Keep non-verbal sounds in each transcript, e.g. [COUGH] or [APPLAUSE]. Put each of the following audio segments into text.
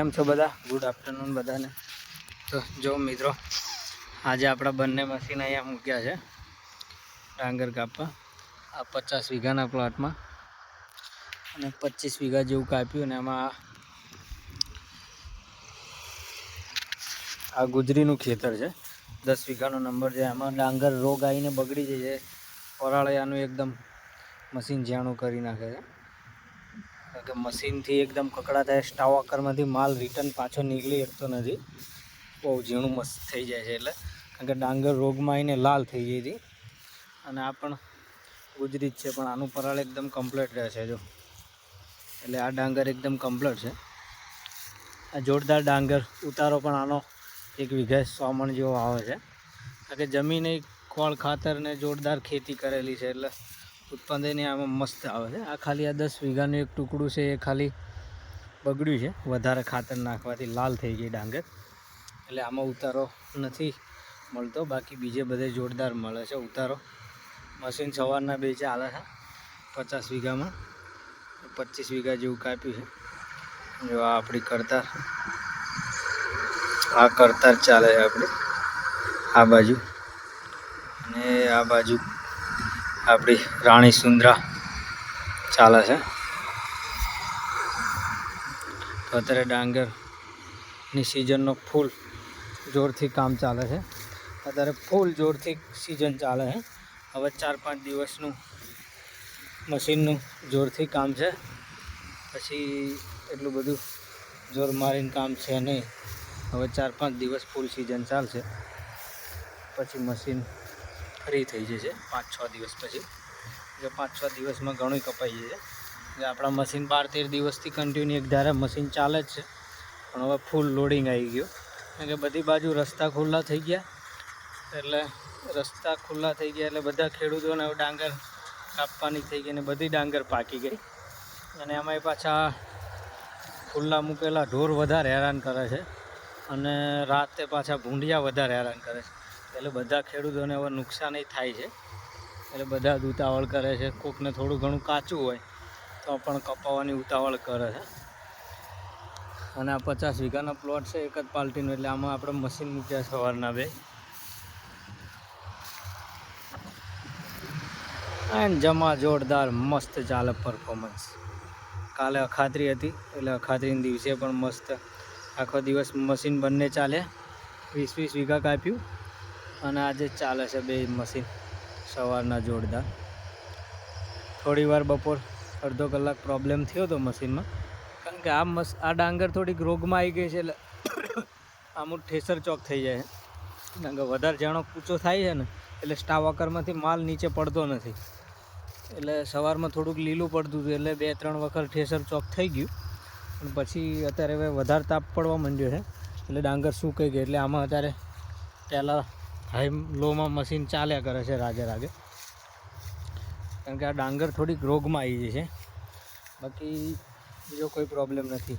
કેમ છો બધા? ગુડ આફ્ટરનૂન બધાને. તો જો મિત્રો, આજે આપણા બંને મશીન અહીંયા મૂક્યા છે. ડાંગર કાપવા. આ પચાસ વીઘાના પ્લોટમાં અને પચીસ વીઘા જેવું કાપ્યું અને એમાં આ- ગુજરીનું ખેતર છે. દસ વીઘાનો નંબર છે. એમાં ડાંગર રોગ આવીને બગડી જાય છે. ઓરાળિયાનું એકદમ મશીન જીયાણું કરી નાખે છે. કારણ કે મશીનથી એકદમ કકડા થાય સ્ટાવાકરમાંથી માલ રિટર્ન પાછો નીકળી શકતો નથી. બહુ ઝીણું મસ્ત થઈ જાય છે એટલે. કારણ કે ડાંગર રોગમાં આવીને લાલ થઈ ગઈ હતી. અને આ પણ ગુજરી જ છે, પણ આનું પરાળ એકદમ કમ્પ્લીટ રહે છે જો. એટલે આ ડાંગર એકદમ કમ્પ્લીટ છે. આ જોરદાર ડાંગર ઉતારો પણ આનો એક વીઘે સો જેવો આવે છે. કારણ કે જમીન એ ખોળ ખાતર ને જોરદાર ખેતી કરેલી છે એટલે ઉત્પાદન આમાં મસ્ત આવે છે. આ ખાલી આ દસ વીઘાનું એક ટુકડું છે, એ ખાલી બગડ્યું છે. વધારે ખાતર નાખવાથી લાલ થઈ ગઈ ડાંગર. એટલે આમાં ઉતારો નથી મળતો. બાકી બીજે બધે જોરદાર મળે છે ઉતારો. મશીન સવારના બે ચાલે છે, પચાસ વીઘામાં. પચીસ વીઘા જેવું કાપ્યું છે. જો આ આપણી કરતાર. આ કરતાર ચાલે છે આપણી. આ બાજુ. અને આ બાજુ આપણી રાણી સુંદરા ચાલે છે. તો અત્યારે ડાંગરની સિઝનનો ફૂલ જોરથી કામ ચાલે છે. અત્યારે ફૂલ જોરથી સિઝન ચાલે છે. હવે ચાર પાંચ દિવસનું મશીનનું જોરથી કામ છે. પછી એટલું બધું જોર મારીને કામ છે નહીં. હવે ચાર પાંચ દિવસ ફૂલ સિઝન ચાલશે. પછી મશીન ફ્રી થઈ જશે પાંચ છ દિવસ પછી. એટલે પાંચ છ દિવસમાં ઘણું કપાઈ જશે એટલે આપણા મશીન બાર તેર દિવસથી કન્ટિન્યુ એક ધારે મશીન ચાલે જ છે. પણ હવે ફૂલ લોડિંગ આવી ગયું. કારણ કે બધી બાજુ રસ્તા ખુલ્લા થઈ ગયા. એટલે રસ્તા ખુલ્લા થઈ ગયા એટલે બધા ખેડૂતોને હવે ડાંગર કાપવાની થઈ ગઈ અને બધી ડાંગર પાકી ગઈ. અને એમાંય પાછા ખુલ્લા મૂકેલા ઢોર વધારે હેરાન કરે છે. અને રાતે પાછા ભૂંડિયા વધારે હેરાન કરે છે. એટલે બધા ખેડૂતોને હવે નુકસાન થાય છે. એટલે બધા જ ઉતાવળ કરે છે. કોકને થોડું ઘણું કાચું હોય, તો પણ કપાવવાની ઉતાવળ કરે છે. અને આ પચાસ વીઘાનો પ્લોટ છે એક જ પાલ્ટીનો, એટલે આમાં આપણે મશીન મૂક્યા સવારના બે. એન્ડ જમા જોરદાર મસ્ત ચાલે પરફોર્મન્સ કાલે અખાત્રી હતી, એટલે અખાતરીના દિવસે પણ મસ્ત. આખો દિવસ મશીન બંને ચાલે. વીસ વીસ વીઘા કાપ્યું. અને આજે ચાલે છે બે મશીન સવારના જોરદાર. થોડી વાર બપોર અડધો કલાક પ્રોબ્લેમ થયો હતો મશીનમાં. કારણ કે આ મસ આ ડાંગર થોડીક રોગમાં આવી ગઈ છે એટલે [COUGHS] આમું ઠેસર ચોક થઈ જાય છે. કારણ કે વધારે જાણો કૂચો થાય છે ને, એટલે સ્ટાવકરમાંથી માલ નીચે પડતો નથી. એટલે સવારમાં થોડુંક લીલું પડતું હતું એટલે બે ત્રણ વખત ઠેસર ચોક થઈ ગયું. અને પછી અત્યારે હવે વધારે તાપ પડવા માંડ્યો છે. એટલે ડાંગર સુકાઈ ગઈ, એટલે આમાં અત્યારે પહેલાં હાઈ લોમાં મશીન ચાલ્યા કરે છે રાગે રાગે. કારણ કે આ ડાંગર થોડીક રોગમાં આવી ગઈ છે બાકી બીજો કોઈ પ્રોબ્લેમ નથી.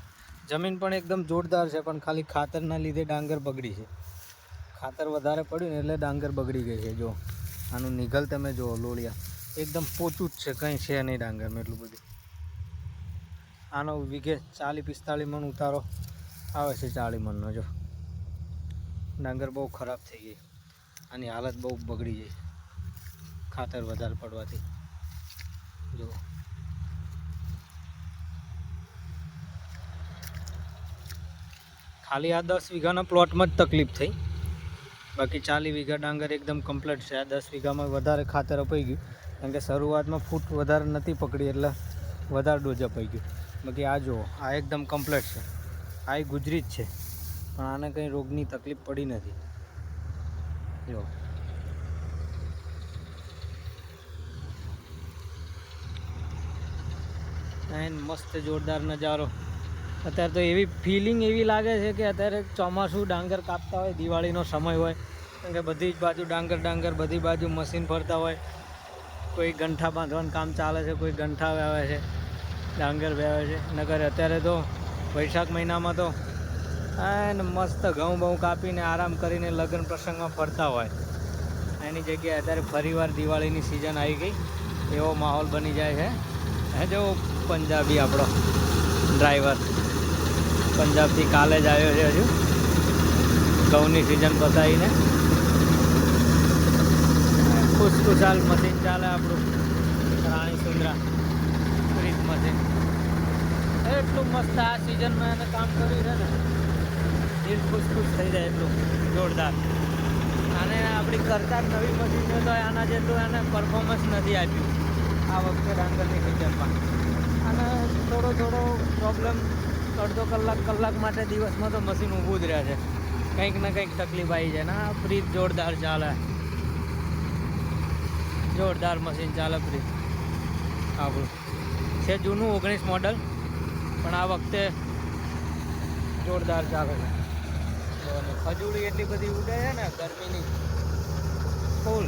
જમીન પણ એકદમ જોરદાર છે, પણ ખાલી ખાતરના લીધે ડાંગર બગડી છે. ખાતર વધારે પડ્યું ને એટલે ડાંગર બગડી ગઈ છે, જો. આનું નિઘલ તમે જુઓ, લોળિયા. એકદમ પોચું જ છે, કંઈ છે નહીં ડાંગરમાં એટલું બધું. આનો વીઘે ચાલી પિસ્તાળીસ મણ ઉતારો આવે છે, ચાલીસ મણનો, જો. ડાંગર બહુ ખરાબ થઈ ગઈ. આની હાલત બહુ બગડી જાય ખાતર વધારે પડવાથી. જો ખાલી આ દસ વીઘાના પ્લોટમાં જ તકલીફ થઈ. બાકી ચાલી વીઘા ડાંગર એકદમ કમ્પ્લીટ છે. આ દસ વીઘામાં વધારે ખાતર અપાઈ ગયું. કારણ કે શરૂઆતમાં ફૂટ વધારે નથી પકડી, એટલે વધારે ડોઝ અપાઈ ગયું. બાકી આ જુઓ, આ એકદમ કમ્પ્લીટ છે. આ ગુજરી જ છે. પણ આને કંઈ રોગની તકલીફ પડી નથી. જો. એન મસ્ત જોરદાર નજારો. અત્યારે તો એવી ફિલિંગ એવી લાગે છે કે અત્યારે ચોમાસું ડાંગર કાપતા હોય, દિવાળીનો સમય હોય કારણ કે બધી જ બાજુ ડાંગર ડાંગર, બધી બાજુ મશીન ફરતા હોય. કોઈ ગંઠા બાંધવાનું કામ ચાલે છે, કોઈ ગંઠા વાવે છે, ડાંગર વાવે છે. નગર અત્યારે તો વૈશાખ મહિનામાં તો અને મસ્ત ઘઉં બહુ કાપીને આરામ કરીને લગ્ન પ્રસંગમાં ફરતા હોય. એની જગ્યાએ અત્યારે ફરીવાર દિવાળીની સિઝન આવી ગઈ. એવો માહોલ બની જાય છે. હે જો પંજાબી આપણો ડ્રાઈવર પંજાબથી કાલે જ આવ્યો છે હજુ. ઘઉંની સિઝન પતાવીને. ખુશખુશાલ મશીન ચાલે આપણું. રાણી સુંદરા. ફ્રીજ મશીન એટલું મસ્ત આ સિઝનમાં એને કામ કર્યું છે ને. દિલ ખુશ ખુશ થઈ જાય એટલું, જોરદાર. અને આપણી કરતા નવી મશીન તો આના જેટલું એને પરફોર્મન્સ નથી આપ્યું. આ વખતે ડાંગરની કિચનમાં અને થોડો થોડો પ્રોબ્લેમ અડધો કલાક કલાક માટે દિવસમાં તો મશીન ઊભું જ રહે છે. કંઈક ને કંઈક તકલીફ આવી જાય. ને ફ્રીજ જોરદાર ચાલે. જોરદાર મશીન ચાલે ફ્રીજ. આપણું છે જૂનું ઓગણીસ મોડલ પણ આ વખતે જોરદાર ચાલે છે. અને ખજૂરી એટલી બધી ઉડે છે ને ગરમીની. ફૂલ.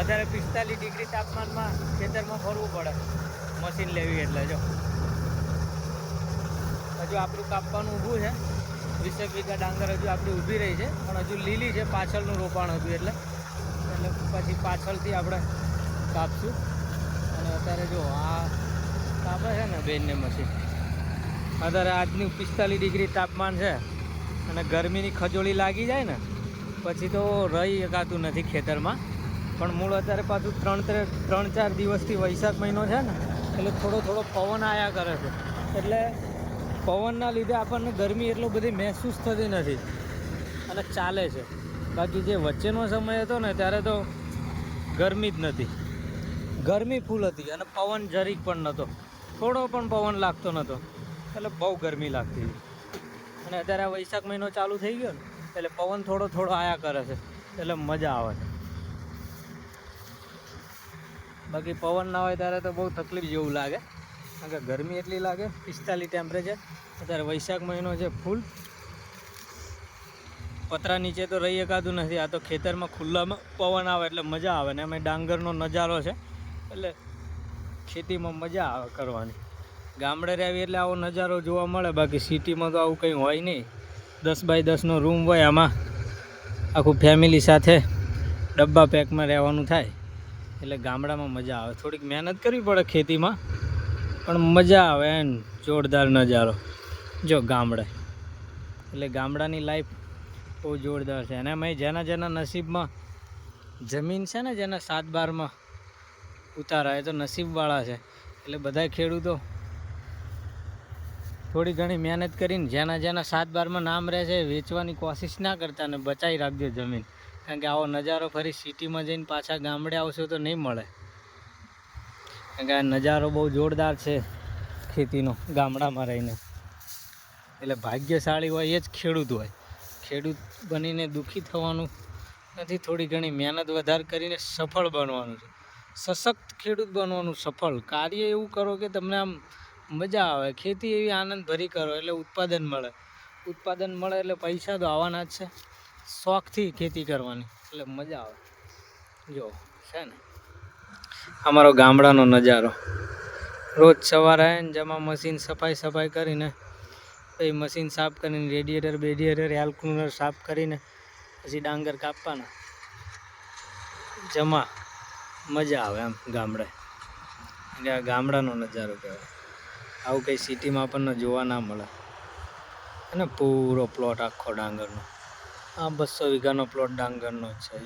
અત્યારે પિસ્તાલીસ ડિગ્રી તાપમાનમાં ખેતરમાં ફરવું પડે. મશીન લેવી એટલે જો. હજુ આપણું કાપવાનું ઊભું છે. વીસેક વીઘા ડાંગર હજુ આપણી ઊભી રહી છે. પણ હજુ લીલી છે, પાછળનું રોપાણ હતું એટલે. એટલે પછી પાછળથી આપણે કાપશું. અને અત્યારે જો આ કાપે છે ને બેનને મશીન. અત્યારે આજનું પિસ્તાલીસ ડિગ્રી તાપમાન છે. અને ગરમીની ખજોળી લાગી જાય ને, પછી તો રહી શકાતું નથી ખેતરમાં. પણ મૂળ અત્યારે પાછું ત્રણ ત્રણ ત્રણ ચાર દિવસથી વૈશાખ મહિનો છે ને, એટલે થોડો થોડો પવન આયા કરે છે. એટલે પવનના લીધે આપણને ગરમી એટલો બધી મહેસૂસ થતી નથી. અને ચાલે છે. બાકી જે વચ્ચેનો સમય હતો ને, ત્યારે તો ગરમી જ નથી. ગરમી ફૂલ હતી અને પવન જરીક પણ નહોતો. થોડો પણ પવન લાગતો નહોતો. એટલે બહુ ગરમી લાગતી. હતી અને અત્યારે વૈશાખ મહિનો ચાલુ થઈ ગયો ને, એટલે પવન થોડો થોડો આયા કરે છે, એટલે મજા આવે છે. બાકી પવન ના હોય ત્યારે તો બહુ તકલીફ જેવું લાગે, કારણ કે ગરમી એટલી લાગે, પિસ્તાલીસ ટેમ્પરેચર અત્યારે વૈશાખ મહિનો છે ફૂલ પતરા નીચે તો રહી એકાદું નથી, આ તો ખેતરમાં ખુલ્લામાં પવન આવે એટલે મજા આવે ને અમે ડાંગરનો નજારો છે, એટલે ખેતીમાં મજા આવે કરવાની. ગામડે રહેવી એટલે આવો નજારો જોવા મળે. બાકી સિટીમાં તો આવું કંઈ હોય નહીં. દસ બાય દસનો રૂમ હોય આમાં. આખું ફેમિલી સાથે ડબ્બા પેકમાં રહેવાનું થાય. એટલે ગામડામાં મજા આવે. થોડીક મહેનત કરવી પડે ખેતીમાં, પણ મજા આવે એમ. જોરદાર નજારો. જો ગામડે. એટલે ગામડાની લાઈફ બહુ જોરદાર છે. અને એમાં જેના જેના નસીબમાં જમીન છે ને, જેના સાત બારમાં ઉતારા એ તો નસીબવાળા છે. એટલે બધા ખેડૂતો થોડી ઘણી મહેનત કરીને જેના જેના સાત બારમાં નામ રહે છે વેચવાની કોશિશ ના કરતા ને બચાવી રાખજો જમીન. કારણ કે આવો નજારો ફરી સિટીમાં જઈને પાછા ગામડે આવશો તો નહીં મળે. કારણ કે આ નજારો બહુ જોરદાર છે ખેતીનો, ગામડામાં રહીને. એટલે ભાગ્યશાળી હોય એ જ ખેડૂત હોય. ખેડૂત બનીને દુઃખી થવાનું નથી, થોડી ઘણી મહેનત વધારે કરીને સફળ બનવાનું છે. સશક્ત ખેડૂત બનવાનું સફળ. કાર્ય એવું કરો કે તમને આમ મજા આવે. ખેતી એવી આનંદ ભરી કરો એટલે ઉત્પાદન મળે. ઉત્પાદન મળે એટલે પૈસા તો આવવાના જ છે. શોખથી ખેતી કરવાની. એટલે મજા આવે. જો, છે ને? અમારો ગામડાનો નજારો. રોજ સવારે જમા મશીન સફાઈ સફાઈ કરીને, પછી મશીન સાફ કરીને, રેડિયેટર, બેડિયેટર એર સાફ કરીને, પછી ડાંગર કાપવાના. જમા મજા આવે એમ ગામડે. એટલે આ ગામડાનો નજારો કહેવાય. આવું કંઈ સિટીમાં આપણને જોવા ના મળે અને પૂરો પ્લોટ આખો ડાંગરનો આ બસો વીઘાનો પ્લોટ ડાંગરનો છે.